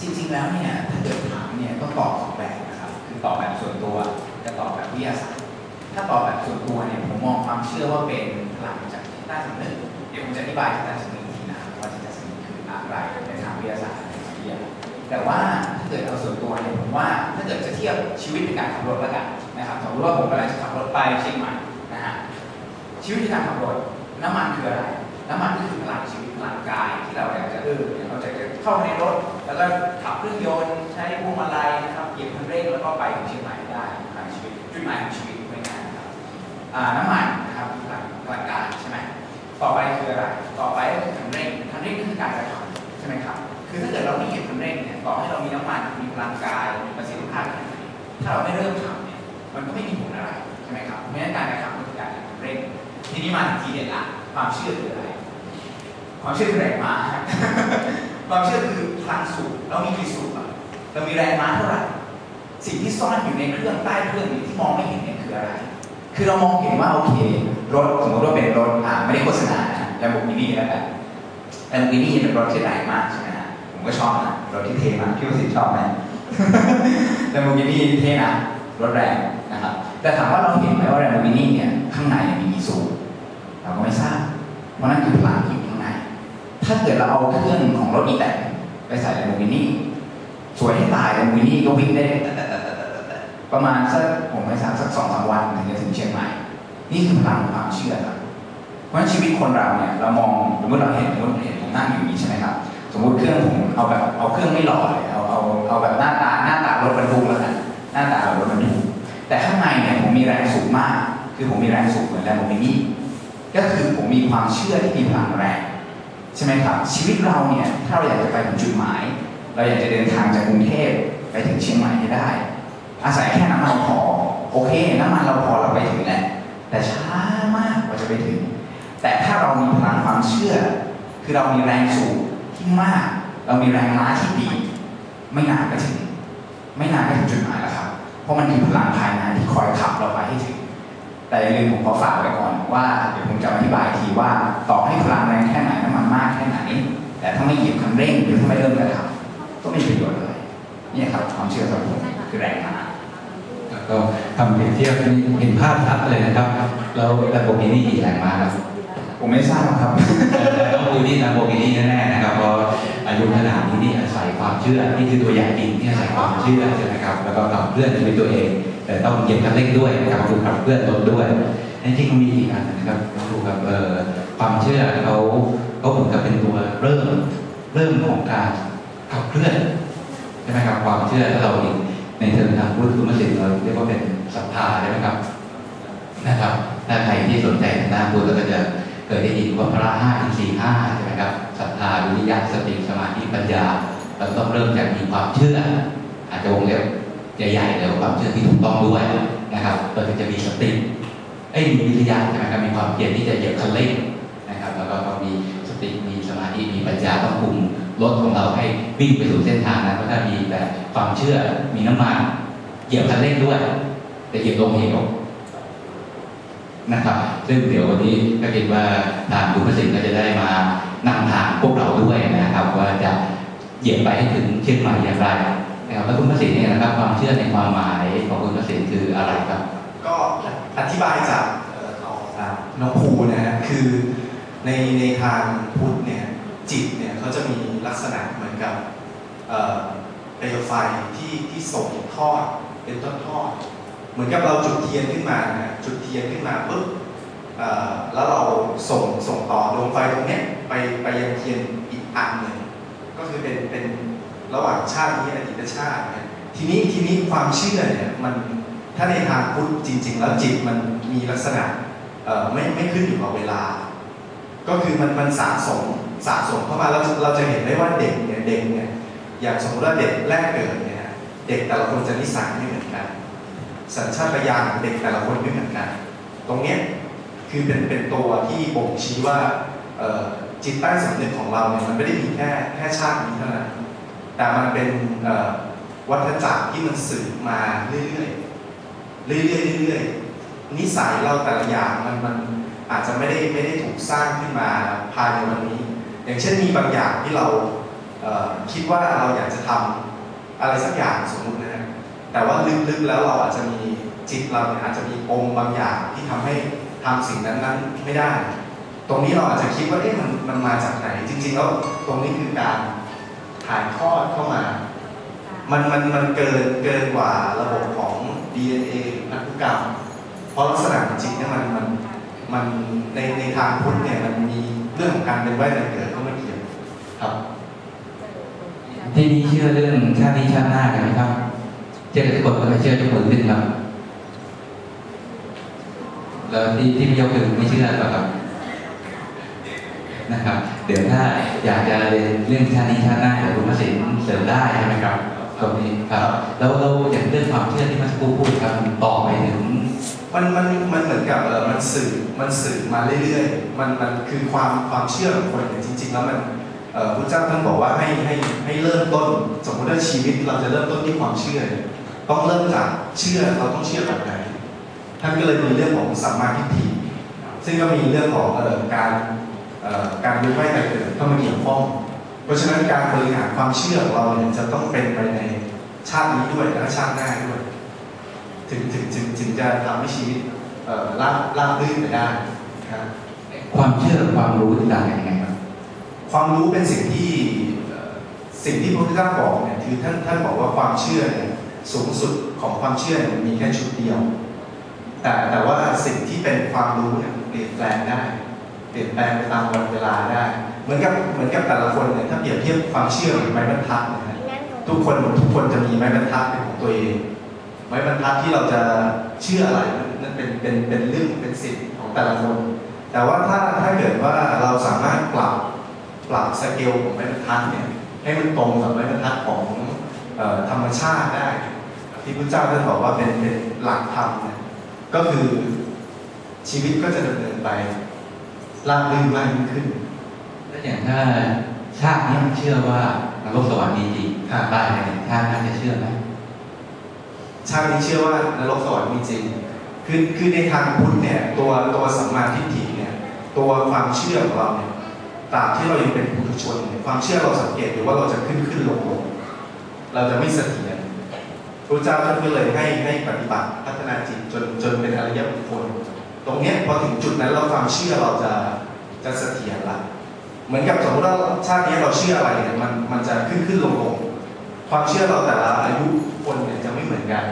จริงๆแล้วเนี่ยถ้าเกิดถามเนี่ยก็ตอบสองแบบนะครับคือตอบแบบส่วนตัวกับตอบแบบวิทยาศาสตร์ถ้าตอบแบบส่วนตัวเนี่ยผมมองความเชื่อว่าเป็นพลังจากใต้สำนึกเดี๋ยวผมจะอธิบายจิตใต้สำนึกอีกทีนะครับว่าจิตใต้สำนึกคืออะไรในทางวิทยาศาสตร์ในทางวิทยาแต่ว่าถ้าเกิดเอาส่วนตัวเนี่ยผมว่าถ้าเกิดจะเทียบชีวิตในการขับรถแล้วกันนะครับสมมติว่าผมกำลังจะขับรถไปเชียงใหม่นะฮะชีวิตในการขับรถน้ำมันคืออะไรน้ำมันก็คือพลังชีวิตพลังกายที่เราอยากจะเออเราจะ เข้าในรถ แล้วก็ขับเครื่องยนต์ใช้พวงมาลัยนะครับเหยียบคันเร่งแล้วก็ไปถึงเชียงใหม่ได้พลังชีวิตจุดหมายของชีวิตไม่ง่ายนครับน้ำมันนะครับพลังพลังกายใช่ไหมต่อไปคืออะไร ต่อไปก็คือคันเร่งคันเร่งก็คือการกระทำใช่ไหมครับคือถ้าเกิดเราไม่เหยียบคันเร่งเนี่ยต่อให้เรามีน้ำมันมีพลังกายมีประสิทธิภาพแค่ไหนถ้าเราไม่เริ่มทำเนี่ยมันก็ไม่มีผลอะไรใช่ไหมครับเพราะฉะนั้นการกระทำก็คือการเหยียบคันเร่งทีนี้มาถึงทีเด็ดละความเชื่อคืออะไรความเชื่อคือแรงมา ความเชื่อคือพลังสูบเรามีกี่สูบอะเรามีแรงม้าเท่าไหร่สิ่งที่ซ่อนอยู่ในเครื่องใต้เครื่องนี้ที่มองไม่เห็นเนี่ยคืออะไร คือเรามองเห็นว่าโอเครถสมมติว่าเป็นรถอ่าไม่ได้โฆษณานะแลมโบกินี่แล้วกันแลมโบกินี่เป็นรถที่แรงมากใช่ไหมฮะผมก็ชอบนะรถที่เท่มากพี่วสิทธิ์ชอบไหมแลมโบกินี่เท่นะรถแรงนะครับแต่ถามว่าเราเห็นไหมว่าแลมโบกินี่เนี่ยข้างในมีกี่สูบเราก็ไม่ทราบเพราะนั่นคือพลัง ถ้าเกิดเราเอาเครื่องของรถอีแตนไปใส่ในโมบินี่สวยให้ตายโมบินี่ก็วิ่งได้ประมาณสักผมไม่ทราบสักสองสามวันถึงจะถึงเชียงใหม่ นี่คือพลังของความเชื่อครับเพราะฉะนั้นชีวิตคนเราเนี่ยเรามองสมมติเราเห็นสมมติเห็นผมนั่งอยู่นี้ใช่ไหมครับสมมติเครื่องผมเอาแบบเอาเครื่องไม่หล่อเลยเอาเอาเอาแบบหน้าตาหน้าตารถบรรทุกแล้วกันหน้าตาแบบรถบรรทุกแต่ข้างในเนี่ยผมมีแรงสูงมาก คือผมมีแรงสูงเหมือนแลมโบกินี่ก็คือผมมีความเชื่อที่มีพลังแรง ใช่ไหมครับ ชีวิตเราเนี่ยถ้าเราอยากจะไปถึงจุดหมาย เราอยากจะเดินทางจากกรุงเทพไปถึงเชียงใหม่ให้ได้ อาศัยแค่น้ำมันพอโอเคน้ำมันเราพอเราไปถึงแหละแต่ช้ามากกว่าจะไปถึง แต่ถ้าเรามีพลังความเชื่อ คือเรามีแรงสูงที่มาก เรามีแรงม้าที่ดี ไม่นานก็ถึง ไม่นานก็ถึงจุดหมายแล้วครับ เพราะมันมีพลังภายในที่คอยขับเราไปให้ถึง แต่อย่าลืมผมขอฝากไว้ก่อนว่าเดี๋ยวผมจะอธิบายทีว่าต่อให้พลังแรงแค่ไหนน้ำมันมากแค่ไหน แต่ถ้าไม่เหยียบคันเร่งหรือถ้าไม่เริ่มกระทำก็ไม่มีประโยชน์เลยนี่ครับความเชื่อสำหรับผมคือแรงม้าแล้วก็ทำเปรียบเทียบให้เห็นภาพชัดเลยนะครับแล้วแลมโบกินี่กี่แรงม้าครับผมไม่ทราบครับต้องดูที่แลมโบกินี่แน่ๆนะครับเพราะอายุขนาดนี้นี่อาศัยความเชื่อนี่คือตัวอย่างจริงที่อาศัยความเชื่อใช่ไหมครับแล้วก็ขับเคลื่อนชีวิตตัวเอง แต่ต้องเก็บคันเร่งด้วยนะครับคือขับเคลื่อนรถด้วยในที่เขามีอีกอันนะครับดูครับเอ่อความเชื่อเขาเขาเหมือนกับเป็นตัวเริ่มเริ่มของการขับเคลื่อนใช่ไหมครับความเชื่อถ้าเราเองในเทอมทางพุทธคุณศิลป์เราเรียกว่าเป็นศรัทธาใช่ไหมครับนะครับถ้าใครที่สนใจทางด้านพุทธก็จะเคยได้ยินว่าพระห้าอินทรีห้าใช่ไหมครับศรัทธาวิริยะสติสมาธิปัญญา เราต้องเริ่มจากมีความเชื่อ อาจจะวงเล็บ ใหญ่ๆเลยว่าความเชื่อที่ถูกต้องด้วยนะครับเราถึงจะมีสติไอ้ยมีวิริยะใช่ไหมครับมีความเพียรที่จะเหยียบคันเร่งนะครับแล้วก็ต้อมีสติมีสมาธิมีปัญญาต้องคุมรถของเราให้วิ่งไปสู่เส้นทางนั้นเพราะถ้ามีแต่ความเชื่อมีน้ำมันเหยียบคันเร่งด้วย แต่เหยียบลงเหวนะครับ ซึ่งเดี๋ยววันนี้ก็คิดว่าทางคุณประสิทธิ์ก็จะได้มานำทางพวกเราด้วยนะครับ ว่าจะเหยียบไปให้ถึงเชียงใหม่อย่างไร ครับแล้วคุณประสิทธิ์เนี่ยนะครับความเชื่อในความหมายของคุณประสิทธิ์คืออะไรครับ ก็อธิบายจากน้องภูนะฮะคือในในทางพุทธเนี่ยจิตเนี่ยเขาจะมีลักษณะเหมือนกับเปลวไฟที่ที่ส่งทอดเป็นต้นทอดเหมือนกับเราจุดเทียนขึ้นมานะจุดเทียนขึ้นมาปุ๊บแล้วเราส่งส่งต่อดวงไฟตรงนี้ไปไปยังเทียนอีกอันหนึ่งก็คือเป็นเป็น ระหว่างชาตินี้อดีตชาติเนี่ยทีนี้ทีนี้ความเชื่อเนี่ยมันถ้าในทางพุทธจริง ๆ แล้วจิตมันมีลักษณะไม่ไม่ขึ้นอยู่กับเวลา ก็คือมันมันสะสมสะสมเข้ามาแล้วเราจะเห็นได้ว่าเด็กเนี่ยเด็กเนี่ยอย่างสมมติว่าเด็กแรกเกิดเนี่ยเด็กแต่ละคนจะนิสัยไม่เหมือนกัน สัญชาตญาณของเด็กแต่ละคนไม่เหมือนกัน ตรงเนี้ยคือเป็นเป็นตัวที่บ่งชี้ว่าจิตใต้สำนึกของเราเนี่ยมันไม่ได้มีแค่แค่ชาตินี้เท่านั้น แต่มันเป็นวัฏจักรที่มันสืบมาเรื่อยๆ เรื่อยๆเรื่อยๆนิสัยเราแต่ละอย่างมันมันอาจจะไม่ได้ไม่ได้ถูกสร้างขึ้นมาภายในวันนี้ อย่างเช่นมีบางอย่างที่เราเคิดว่าเราอยากจะทำอะไรสักอย่างสมมุตินะฮะแต่ว่าลึกๆแล้วเราอาจจะมีจิตเราเนี่ยอาจจะมีปมบางอย่างที่ทำให้ทำสิ่งนั้นนั้นๆไม่ได้ ตรงนี้เราอาจจะคิดว่าเอ๊ะมันมันมาจากไหน จริง ๆ แล้วตรงนี้คือการ ถ่ายทอดเข้ามา มันมันมันเกินเกินกว่าระบบของ DNA พันธุกรรม เพราะลักษณะจริงๆเนี่ยมันมันมันในในทางพุทธเนี่ยมันมีเรื่องของการเป็นไว้แต่เกิดเข้ามาเกี่ยวครับ ที่นี่เชื่อเรื่องชาตินี้ชาติหน้ากันไหมครับเชื่อกันทุกคนก็ไม่เชื่อยกมือขึ้นครับแล้วที่ที่ไม่ยกมือไม่เชื่อหรอครับนะครับเดี๋ยวถ้าอยากจะเรียนเรื่องชาตินี้ชาติหน้าเดี๋ยวคุณพระสินเสริมได้ใช่ไหมครับตรงนี้ครับ แล้วเราอย่างเรื่องความเชื่อที่มื่อสักครู่พูดครับต่อไปถึงมันมันมันเหมือนกับเออมันสื่อมันสื่อมาเรื่อยๆ มันมันคือความความเชื่อของคนเนี่ยจริง ๆ แล้วมันเออพระเจ้าท่านบอกว่าให้ให้ให้เริ่มต้น สมมติว่าชีวิตเราจะเริ่มต้นที่ความเชื่อ ต้องเริ่มจากเชื่อเราต้องเชื่อแบบไหนท่านก็เลยมีเรื่องของสัมมาทิฏฐิซึ่งก็มีเรื่องของเออการ การรู้ไว้แต่เกิดเข้ามาเกี่ยวข้อง เพราะฉะนั้นการบริหารความเชื่อของเราเนี่ยจะต้องเป็นไปในชาตินี้ด้วยและชาติหน้าด้วย ถึงถึงถึงถึงจะทำให้ชีวิตเอ่อราบราบรื่นไปได้นะครับความเชื่อกับความรู้ต่างกันยังไงครับความรู้เป็นสิ่งที่เอ่อสิ่งที่พระพุทธเจ้าบอกเนี่ยคือท่านท่านบอกว่าความเชื่อเนี่ยสูงสุดของความเชื่อเนี่ยมีแค่ชุดเดียว แต่แต่ว่าสิ่งที่เป็นความรู้เนี่ยเปลี่ยนแปลงได้ เปลี่ยนแปลงไปตามวันเวลาได้ เหมือนกับเหมือนกับแต่ละคนเนี่ยถ้าเปรียบเทียบความเชื่อเหมือนไม้บรรทัดนะฮะทุกคนทุกคนจะมีไม้บรรทัดเป็นของตัวเอง ไม้บรรทัดที่เราจะเชื่ออะไรนั่นเป็นเป็นเป็นเรื่องเป็นสิทธิ์ของแต่ละคน แต่ว่าถ้าถ้าเกิดว่าเราสามารถปรับปรับสเกลของไม้บรรทัดเนี่ยให้มันตรงกับไม้บรรทัดของเอ่อธรรมชาติได้ ที่พระเจ้าท่านบอกว่าเป็นเป็นหลักธรรมเนี่ยก็คือชีวิตก็จะดำเนินไป ราบรื่นมากยิ่งขึ้น แล้วอย่างถ้าชาตินี้มันเชื่อว่านรกสวรรค์มีจริงครับได้ไหมชาติหน่าจะเชื่อไหมชาตินี้เชื่อว่านรกสวรรค์มีจริง คือคือในทางพุทธเนี่ยตัวตัวสัมมาทิฏฐิเนี่ยตัวความเชื่อของเราเนี่ยตราบที่เรายังเป็นปุถุชนเนี่ยความเชื่อเราสังเกตอยู่ว่าเราจะขึ้นขึ้นลงลงเราจะไม่เสถียรพระเจ้าท่านก็เลยให้ให้ปฏิบัติพัฒนาจิตจนจนเป็นอริยบุคคล ตรงเนี้ยพอถึงจุดนั้นเราความเชื่อเราจะจะเสถียรละเหมือนกับสมมติว่าชาตินี้เราเชื่ออะไรเนี่ยมันมันจะขึ้นขึ้นลงลงความเชื่อเราแต่ละอายุคนเนี่ยจะไม่เหมือนกัน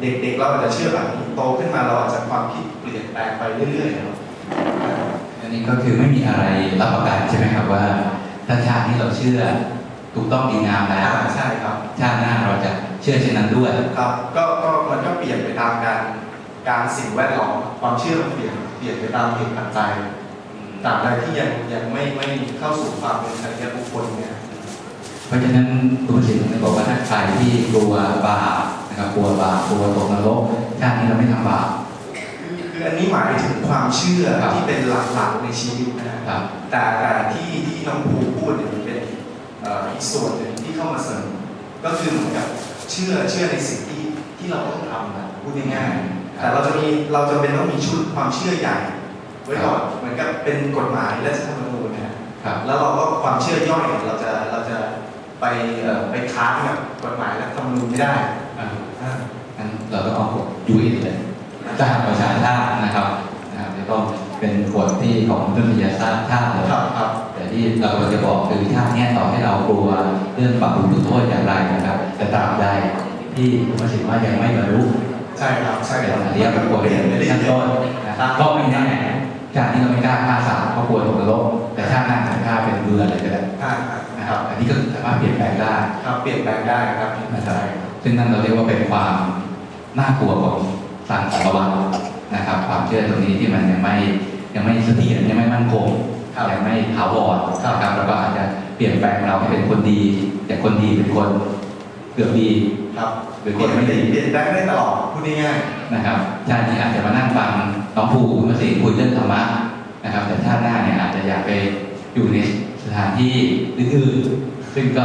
เด็กๆเราอาจจะเชื่อแบบนี้โตขึ้นมาเราอาจจะความคิดเปลี่ยนแปลงไปเรื่อยๆครับอันนี้ก็คือไม่มีอะไรรับประกันใช่ไหมครับว่าถ้าชาตินี้เราเชื่อถูกต้องดีงามแล้วอ่าใช่ครับชาติหน้าเราจะเชื่อเช่นนั้นด้วยครับก็ก็มันก็เปลี่ยนไปตามการ การสิ่งแวดล้อมความเชื่อมันเปลี่ยนเปลี่ยนไปตามเหตุปัจจัยตราบใดที่ยังยังไม่ไม่เข้าสู่ความเป็นอริยบุคคลเนี่ยเพราะฉะนั้นคุณประสิทธิ์ถึงบอกว่าถ้าใครที่กลัวบาปนะครับกลัวบาปกลัวตกนรกชาตินี้เราไม่ทำบาปคือคืออันนี้หมายถึงความเชื่อครับที่เป็นหลักๆในชีวิตนะฮะครับ แต่แต่ที่ที่น้องภูพูดเนี่ยมันเป็นเอ่ออีกส่วนหนึ่งที่เข้ามาเสริมก็คือเหมือนกับเชื่อเชื่อในสิ่งที่ที่เราต้องทำนะพูดง่ายๆ แต่เราจะมีเราจะเป็นต้องมีชุดความเชื่อใหญ่ไว้ก่อนเหมือนกับเป็นกฎหมายและรัฐธรรมนูญนะฮะครับแล้วเราก็ความเชื่อย่อยเนี่ยเราจะเราจะไปเอ่อไปค้านกับกฎหมายและรัฐธรรมนูญไม่ได้อ่าอ่างั้นเราต้องเอากฎยูเอ็นเลยสหประชาชาตินะครับนะครับจะต้องเป็นกฎที่ของมนุษยชาติชาติเลยครับครับแต่ที่เรากำลังจะบอกคือชาติเนี้ยต่อให้เรากลัวเรื่องบาปบุญคุณโทษอย่างไรนะครับแต่ตราบใดที่คุณประสิทธิ์ว่ายังไม่บรรลุ ใช่ครับใช่เป็นครับอริยบุคคลเปลี่ยนไปเรื่ชั้นอต้ยนนะครับก็ไม่แน่ชาตินี้เราไม่กล้าฆ่าสัตว์เพราะกลัวตกนรกแต่ชาติหน้าอาจจะฆ่าเป็นเบืออะไรก็ได้ๆอ่าอ่านะครับ อันนี้ก็สามารถเปลี่ยนแปลงได้ครับเปลี่ยนแปลงได้ครับนะครับซึ่งนั่นเราเรียกว่าเป็นความน่ากลัวของสังสารวัฏนะครับ ความเชื่อตรงนี้ที่มันยังไม่ยังไม่เสถียรยังไม่มั่นคงครับยังไม่ถาวรนะครับแล้วก็อาจจะเปลี่ยนแปลงเราให้เป็นคนดีจากคนดีเป็นคนเกือบดีครับหรือเปคลี่ยนนไม่เปลี่ดียนเปลี่ยนแปลงได้ตลอดพูด ง่ายนะครับชาตินี้อาจจะมานั่งฟังน้องภูคุณมาสิคุยเรื่องธรรมะนะครับ แต่ชาติหน้าเนี่ยอาจจะอยากไปอยู่ในสถานที่อื่นๆซึ่งก็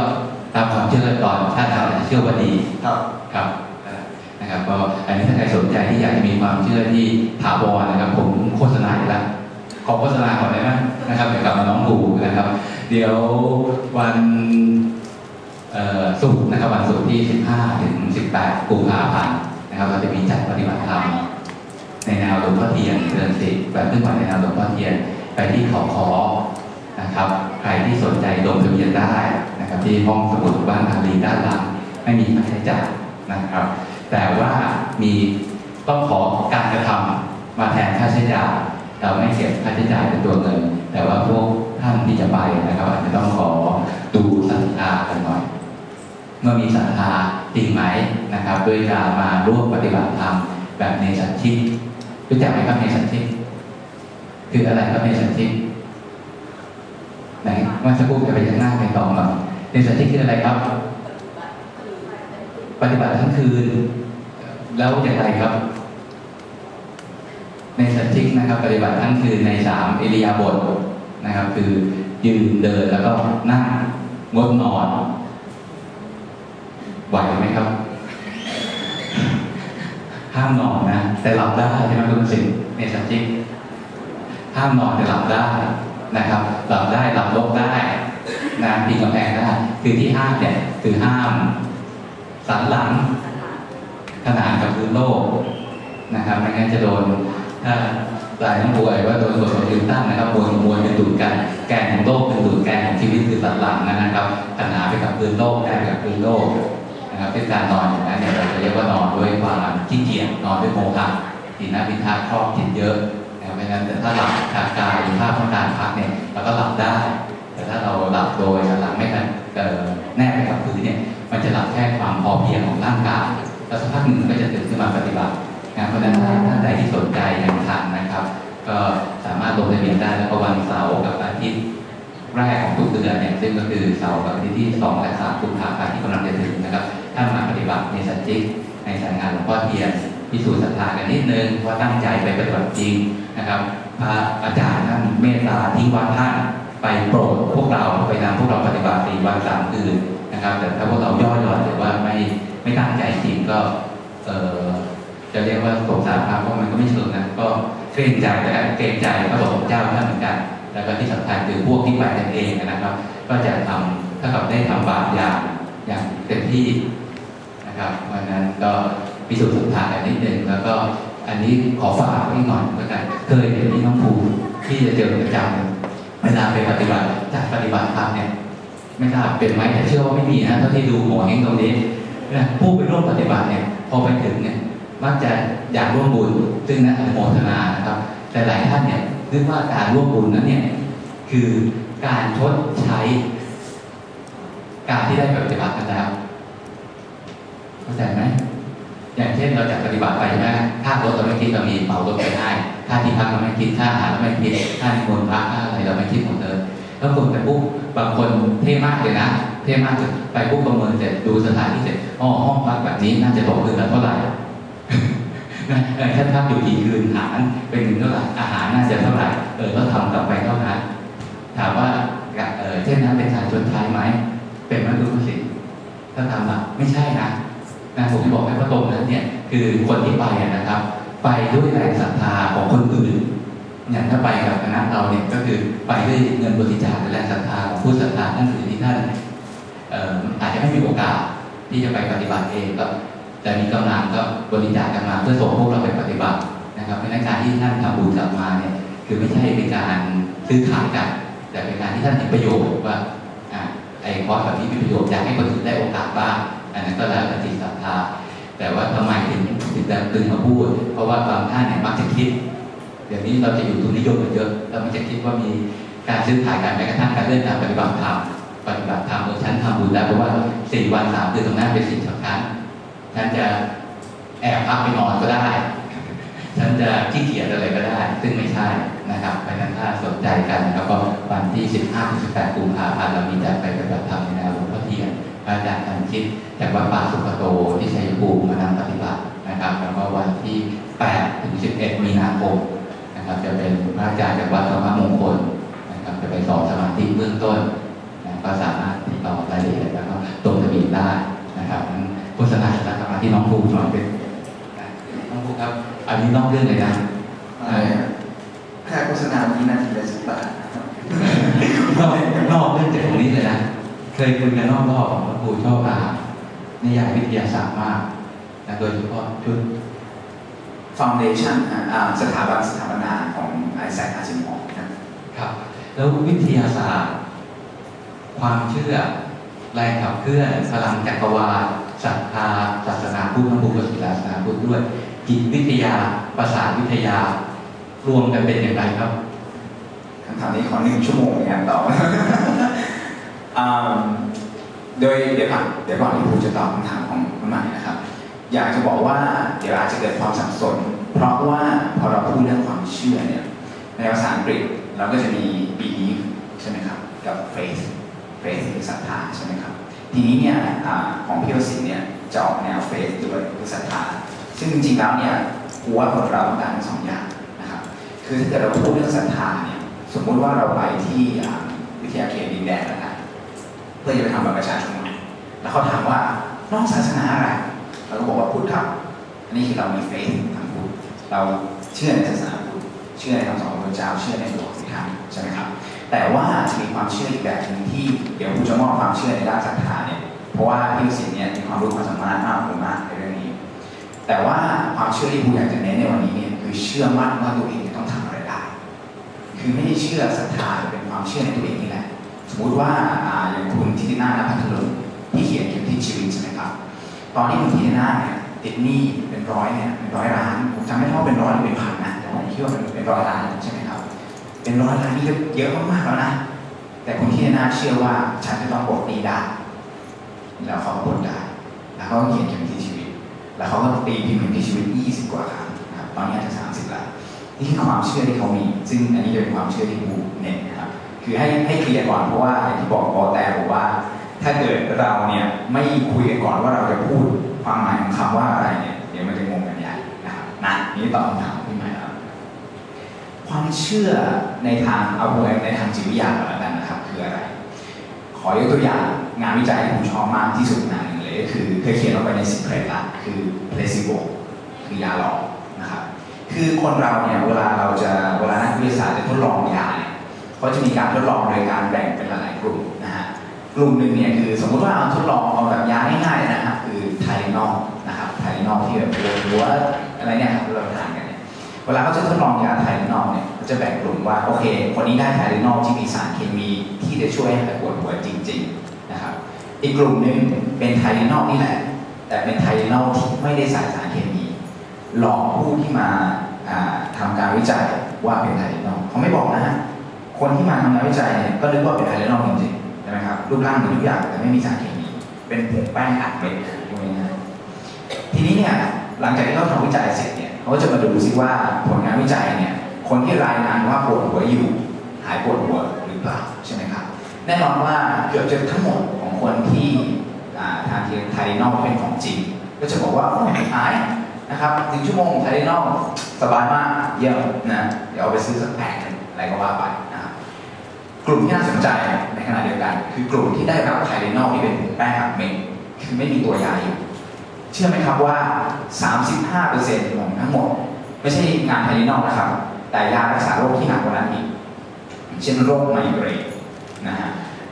ตามความเชื่อก่อนชาติหน้าอาจจะเชื่อว่าดีๆครับครับนะครับก็อันนี้ถ้าใครสนใจที่อยากจะมีความเชื่อที่ถาวรนะครับ ผมโฆษณาอยู่แล้วขอโฆษณาก่อนได้ไหมนะครับเดี๋ยวกลับมาน้องภูนะครับ เดี๋ยววันเอ่อศุกร์นะครับวันศุกร์ที่ 15 ถึง 18 กุมภาพันธ์ นะครับเราจะมีจัดปฏิบัติธรรมในแนวหลวงพ่อเทียนเดินสิแบบเคลื่อนไหวในแนวหลวงพ่อเทียนไปที่เขาคอนะครับ ใครที่สนใจลงทะเบียนได้นะครับ ที่ห้องสมุดบ้านอารีด้านหลังไม่มีค่าใช้จ่ายนะครับ แต่ว่ามีต้องขอการกระทำมาแทนค่าใช้จ่ายเราไม่เก็บค่าใช้จ่ายเป็นตัวเงิน แต่ว่าพวกท่านที่จะไปนะครับอาจจะต้องขอดูศรัทธากันหน่อย เมื่อมีศรัทธาจริงไหมนะครับด้วยการมาร่วมปฏิบัติธรรมแบบในสันชิตรู้จักไหมครับในสันชิตคืออะไรครับในสันชิตไหนเมื่อสักครู่จะไปยังหน้าไปต่อหน่อยในสันชิตคืออะไรครับ ปฏิบัติทั้งคืน แล้วอย่างไรครับ ในสันชิกนะครับ ปฏิบัติทั้งคืนในสามอิริยาบถนะครับ คือยืนเดินแล้วก็นั่งงดนอน ไหวไหมครับ ห้ามนอนนะ แต่หลับได้ใช่ไหมคุณสิงห์ในสัจจิห้ามนอนแต่หลับได้นะครับ หลับได้หลับลบได้นะปีนกำแพงได้คือที่ห้ามเนี่ยคือห้ามสันหลังขนานกับพื้นโลกนะครับไม่งั้นจะโดนถ้าหลายต้องป่วยว่าโดนกดของนิวตันนะครับมวลมวลเป็นดูดกันแกนของโลกเป็นดูดแกนของชีวิตคือสันหลังนะครับขนานไปกับพื้นโลกได้ไปกับพื้นโลก นะครับเป็นการนอนอย่างนั้นเนี่ยเราจะเรียกว่านอนด้วยความขี้เกียจนอนด้วยโมหะทีนาพิทาครอบคิดเยอะนะครับเพราะฉะนั้นแต่ถ้าหลับทางกายหรือภาพต้องการพักเนี่ยเราก็หลับได้ แต่ถ้าเราหลับโดยหลังไม่กันเอ่อแนบไปกับพื้นเนี่ยมันจะหลับแค่ความพอเพียงของร่างกายแล้วสักพักหนึ่งก็จะตื่นขึ้นมาปฏิบัตินเพราะนั้นถ้าท่านใดที่สนใจยังทันนะครับ ก็สามารถลงทะเบียนได้แล้วก็วันเสาร์กับอาทิตย์แรกของทุกเดือนเนี่ยซึ่งก็คือเสาร์กับอาทิตย์ที่ 2 และ3กุมภาพันธ์ที่กำลังจะถึงนะครับ ท่ามาปฏิบัติในสัจจิกในสายงานหลวงพ่อเทียนพิสูจน์ศรัทธากันนิดนึงว่าตั้งใจไปปฏิบัติจริงนะครับ พระอาจารย์ท่านเมตตาทิ้งวัดท่านไปโปรดพวกเราไปนำพวกเราปฏิบัติสี่วันสามคืนนะครับ แต่ถ้าพวกเราย่อหย่อนหรือว่าไม่ไม่ตั้งใจจริงก็เออจะเรียกว่าสงสารพระเพราะมันก็ไม่เชิงนะก็เกรงใจแต่เกรงใจพระบรมเจ้าท่านเหมือนกัน แล้วก็ที่สำคัญคือพวกที่ไปกันเองนะครับ ก็จะทำถ้ากับได้ทำบาปอย่างอย่างเต็มที่ นะครับเพราะนั้นก็พิสูจน์ศรัทธากันนิดหนึ่งแล้วก็อันนี้ขอฝากไว้หน่อยแล้วกันเคยเห็นที่น้องภูที่จะเจอประจำเวลาไปปฏิบัติจากปฏิบัติธรรมเนี่ยไม่ทราบเป็นไหมแต่เชื่อว่าไม่มีนะเท่าที่ดูหมอเฮงตรงนี้นะผู้ไปร่วมปฏิบัติเนี่ยพอไปถึงเนี่ยมักจะอยากร่วมบุญซึ่งนะอนุโมทนานะครับ แต่หลายท่านเนี่ยนึกว่าการร่วมบุญนั้นเนี่ยคือการชดใช้ การที่ได้ปฏิบัติกันแล้ว เข้าใจไหมอย่างเช่นเราจะปฏิบัติไปใช่ไหมค่ารถเราไม่คิดเรามีเป่ารถไปให้ค่าที่พักเราไม่คิดค่าอาหารเราไม่คิดค่านิมนต์พระค่าอะไรเราไม่คิดหมดเลยแล้วคนไปปุ๊บบางคนเท่มากเลยนะเท่มากเลยไปปุ๊บประเมินเสร็จดูสถานที่เสร็จอ๋อห้องพักแบบนี้น่าจะตกคืนละเท่าไหร่นะเออท่านพักอยู่กี่คืนหารเป็นเงินเท่าไหร่อาหารน่าจะเท่าไหร่เออก็ทำกลับไปเท่านั้นถามว่าเออเช่นนั้นเป็นการชดใช้ไหมเป็นไหมคุณผู้สิถ้าทำอะไม่ใช่นะ นะผมบอกให้พระตรงนั้นเนี่ยคือคนที่ไปนะครับ ไปด้วยแรงศรัทธาของคนอื่นอย่างถ้าไปกับคณะเราเนี่ยก็คือไปด้วยเงินบริจาคและแรงศรัทธาของผู้ศรัทธาท่านอื่นที่ท่านอาจจะไม่มีโอกาสที่จะไปปฏิบัติเองก็แต่มีกำลังก็บริจาคกันมาเพื่อส่งพวกเราไปปฏิบัตินะครับเพราะนั้นการที่ท่านทำบุญกลับมาเนี่ยคือไม่ใช่เป็นการซื้อขายกัน แต่เป็นการที่ท่านเห็นประโยชน์ว่าอ่าไอ้คอร์สแบบนี้มีประโยชน์อยากให้คนอื่นได้โอกาสบ้าง อันนั้นก็แล้วแต่จิตศรัทธาแต่ว่าทำไมถึงถึงจะตึงมาพูด เพราะว่าบางท่านเนี่ยมักจะคิดเดี๋ยวนี้เราจะอยู่ทุนนิยมกันเยอะเรามันจะคิดว่ามีการซื้อขายกันแม้กระทั่งการเรื่องการปฏิบัติธรรมปฏิบัติธรรมเออฉันทำบุญแล้วเพราะว่าสี่วันสามคืนตรงนั้นเป็นสิ่งสำคัญฉันจะแอบพักไปนอนก็ได้ ฉันจะขี้เกียจอะไรก็ได้ ซึ่งไม่ใช่นะครับเพราะนั้นถ้าสนใจกันนะครับก็วันที่ 15-18 กุมภาพันธ์เรามีจัดไปปฏิบัติธรรมในแนวหลวงพ่อเทียนพระอาจารย์ ทันชิตจากวัดป่าสุขโตที่ชัยภูมิมานำปฏิบัตินะครับ แล้วก็วันที่ 8 ถึง 11 มีนาคมนะครับ จะเป็นพระอาจารย์จากวัดธรรมมงคลนะครับจะไปสอนสมาธิเบื้องต้นนะก็สามารถติดต่อรายละเอียดแล้วก็ตรงทะเบียนได้นะครับงั้นโฆษณาจะกลับมาที่น้องภูมิหน่อยเป็นนะน้องภูมิครับ อันนี้นอกเรื่องเลยนะอะไรอะคค่โฆษณานี้นาทีละสิบบาทนะครับนอกนอกเรื่องจากตรงนี้เลยนะเคยคุยกันนอกรอบของ ครูชอบอ่านนิยายวิทยาศาสตร์มากนะโดยเฉพาะชุด Foundation อะอ่าสถาบันสถาปนาของไอแซคอาซิมอฟนะครับครับ แล้ววิทยาศาสตร์ ความเชื่อ แรงขับเคลื่อนพลังจักรวาลศรัทธาศาสนาพุทธทั้งพุทธศาสนาพุทธด้วย จิตวิทยาประสาทวิทยารวมกันเป็นอย่างไรครับคำถามนี้ขอหนึ่งชั่วโมงในการตอบอ่า โดยเดี๋ยวก่อนเดี๋ยวก่อนที่ผมจะตอบคำถามของคุณใหม่นะครับ อยากจะบอกว่าเดี๋ยวอาจจะเกิดความสับสน เพราะว่าพอเราพูดเรื่องความเชื่อเนี่ยในภาษาอังกฤษเราก็จะมี belief ใช่ไหมครับ กับ faith faith คือศรัทธาใช่ไหมครับทีนี้เนี่ยอของพี่วสินเนี่ยจะออกแนว faith ด้วยคือศรัทธาซึ่งจริงๆแล้วเนี่ยกูว่าคนเราต้องการทั้งสองอย่างนะครับคือถ้าเกิดเราพูดเรื่องศรัทธาเนี่ยสมมุติว่าเราไปที่วิทยาเขตดินแดงแล้วกัน เพื่อจะไปทำบัตรประชาชนใหม่แล้วเขาถามว่าน้องศาสนาอะไรเราก็บอกว่าพุทธครับอันนี้คือเรามีเฟซทางพุทธเราเชื่อในศาสนาพุทธเชื่อในคำสอนของพระเจ้าเชื่อในหลวงสิธรรมใช่ไหมครับ แต่ว่าจะมีความเชื่ออีกแบบหนึ่งที่เดี๋ยวผมจะมอบความเชื่อในด้านศรัทธาเนี่ยเพราะว่าพี่สินเนี่ยมีความรู้ความสามารถมากมากในเรื่องนี้ แต่ว่าความเชื่อที่ผมอยากจะเน้นในวันนี้เนี่ยคือเชื่อมั่นว่าตัวเองต้องทำอะไรได้ คือไม่ได้เชื่อศรัทธาเป็นความเชื่อในตัวเองนี่ สมมุติว่าอ่าอย่างคุณทิตินาถพัทลุงที่เขียนเกี่ยวกับชีวิตใช่ไหมครับ ตอนที่คุณทิตินาเนี่ยติดหนี้เป็นร้อยเนี่ยเป็นร้อยล้านผมจำไม่ได้ว่าเป็นร้อยหรือเป็นพันนะแต่ผมคิดว่าเป็นเป็นร้อยล้านใช่ไหมครับ เป็นร้อยล้านนี่ก็เยอะมากๆแล้วนะ แต่คุณทิตินาเชื่อว่าฉันจะต้องปลดหนี้ได้แล้วเขาก็ปลดได้แล้วเขาก็เขียนเกี่ยวกับชีวิต แล้วเขาก็ตีพิมพ์เกี่ยวกับชีวิต 20 กว่าครั้งนะครับตอนนี้อาจจะ30แล้วนี่คือความเชื่อที่เขามี ซึ่งอันนี้จะเป็นความเชื่อที่บูเน้นนะครับ คือให้ให้เคลียร์ก่อนเพราะว่าอย่างที่บอกบอแต่บอกว่า ถ้าเกิดเราเนี่ยไม่คุยกันก่อนว่าเราจะพูดความหมายของคำว่าอะไรเนี่ยเดี๋ยวมันจะงงกันใหญ่นะครับนะนี่ตอบคำถามพี่ใหม่แล้วความเชื่อในทางเอาพูดในทางจิตวิทยาก่อนแล้วกันนะครับคืออะไร ขอยกตัวอย่างงานวิจัยที่ผมชอบมากที่สุดงานหนึ่งเลยก็คือเคยเขียนลงไปในสิบเพลละคือ placebo คือยาหลอกนะครับคือคนเราเนี่ยเวลาเราจะเวลานักวิทยาศาสตร์จะทดลองยา เขาจะมีการทดลองโดยการแบ่งเป็นหลายๆกลุ่มนะฮะกลุ่มหนึ่งเนี่ยคือสมมติว่าเอาทดลองเอาแบบยาง่ายๆนะฮะคือไทนอลนะครับไทนอลที่แบบหัวอะไรเนี่ยครับเราทานกันเนี่ยเวลาเขาจะทดลองยาไทนอลเนี่ยเขาจะแบ่งกลุ่มว่าโอเค คนนี้ได้ไทนอลที่มีสารเคมีที่จะช่วยให้หายปวดหัวจริง ๆนะครับ อีกกลุ่มหนึ่งเป็นไทนอลนี่แหละ แต่เป็นไทนอลที่ไม่ได้ใส่สารเคมี หลอกผู้ที่มาอ่าทำการวิจัยว่าเป็นไทนอลเขาไม่บอกนะฮะ คนที่มาทำงานวิจัยเนี่ยก็นึกว่าเป็นไทเลนอลจริงๆใช่ไหมครับรูปร่างเหมือนทุกอย่างแต่ไม่มีสารเคมีเป็นผงแป้งอัดเม็ดพูดง่ายๆทีนี้เนี่ยหลังจากที่เขาทำวิจัยเสร็จเนี่ยเขาก็จะมาดูซิว่าผลงานวิจัยเนี่ยคนที่รายงานว่าปวดหัวอยู่หายปวดหัวหรือเปล่าใช่ไหมครับแน่นอนว่าเกือบจะทั้งหมดของคนที่ทานไทเลนอลเป็นของจริงก็จะบอกว่าโอ้ยหายนะครับหนึ่งชั่วโมงไทเลนอลสบายมากเยี่ยมนะเดี๋ยวเอาไปซื้อสักแผงอะไรก็ว่าไป กลุ่มที่น่าสนใจในขณะเดียวกัน คือกลุ่มที่ได้รับไทเลนอลที่เป็นแป้งอัดเม็ดคือไม่มีตัวยาอยู่เชื่อไหมครับว่า 35%ของทั้งหมด ไม่ใช่งานไทเลนอลนะครับ แต่ยารักษาโรคที่หนักกว่านั้นอีกเช่นโรคไมเกรนนะฮะ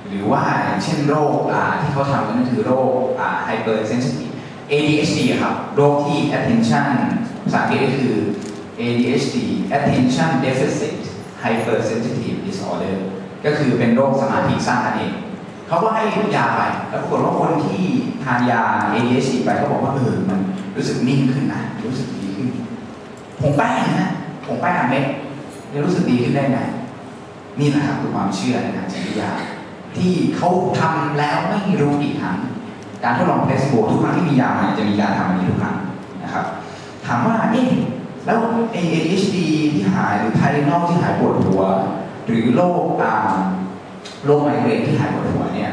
หรือว่าเช่นโรคที่เขาทำกันก็คือโรคอ่า hypersensitive ADHD ครับ โรคที่ attention ภาษาอังกฤษก็คือ ADHD attention deficit hypersensitive disorder ก็คือเป็นโรคสมาธิสั้นนั่นเองเขาก็ให้ยาไป แล้วปรากฏว่าคนที่ทานยา ADHD ไปเขาบอกว่าเออมันรู้สึกนิ่งขึ้นนะรู้สึกดีขึ้นผงแป้งนะผงแป้งอัดเม็ดจะรู้สึกดีขึ้นได้ไงนี่แหละครับคือความเชื่อในทางจิตวิทยา ที่เขาทำแล้วไม่รู้กี่ครั้งการทดลองเพลสโบทุกครั้งที่มียาใหม่จะมีการทำอันนี้ทุกครั้งนะครับ ถามว่าเอ๊ะแล้ว ADHD ที่หายหรือไทเลนอลที่หายปวดหัว หรือโรคโรคไมเกรนที่หายปวดหัวเนี่ย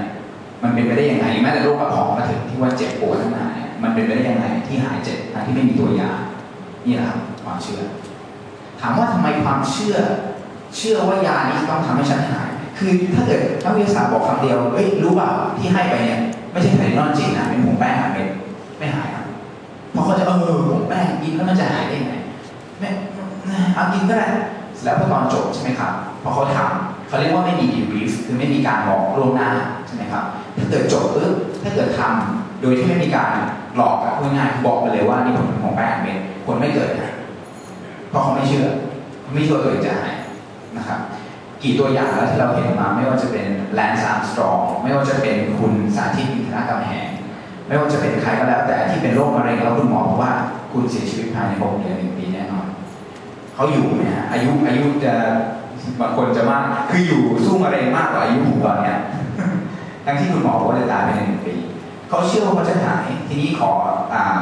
มันเป็นไปได้ยังไงแม้แต่โรคกระเพาะมาถึงที่ว่าเจ็บปวดทั้งหลายเนี่ยมันเป็นไปได้ยังไงที่หายเจ็บทั้งที่ไม่มีตัวยานี่แหละครับความเชื่อ ถามว่าทำไมความเชื่อ เชื่อว่ายานี้ต้องทำให้ฉันหาย คือถ้าเกิดนักวิทยาศาสตร์บอกคำเดียวเอ้ยรู้เปล่าที่ให้ไปเนี่ยไม่ใช่ไทเลนอลจริงนะเป็นผงแป้งอัดเม็ดไม่หายครับเพราะเขาจะเออผงแป้งกินแล้วมันจะหายได้ไงไม่เอากินก็ได้ แล้วพอตอนจบใช่ไหมครับพอเขาถามเขาเรียกว่าไม่มี debrief คือไม่มีการบอกล่วงหน้าใช่ไหมครับถ้าเกิดจบปุ๊บถ้าเกิดทำโดยที่ไม่มีการหลอกพูดง่ายๆบอกไปเลยว่านี่ผลของแปดเม็ดผลไม่เกิดนะเพราะเขาไม่เชื่อไม่เชื่อว่าตัวเองจะหายนะครับกี่ตัวอย่างแล้วที่เราเห็นมาไม่ว่าจะเป็นแลนซ์อาร์มสตรองไม่ว่าจะเป็นคุณสาธิตอินทรกำแหงไม่ว่าจะเป็นใครก็แล้วแต่ที่เป็นโรคมะเร็งแล้วคุณหมอบอกว่าคุณเสียชีวิตภายใน6เดือนหนึ่งปีแน่นอน เขาอยู่เนี่ยอายุอายุจะบางคนจะมาก คืออยู่สู้มะเร็งมากกว่าอายุผมตอนเนี้ยทั้งที่คุณหมอบอกว่าจะตายภายในหนึ่งปีเขาเชื่อว่าเขาจะหายทีนี้ขออ่า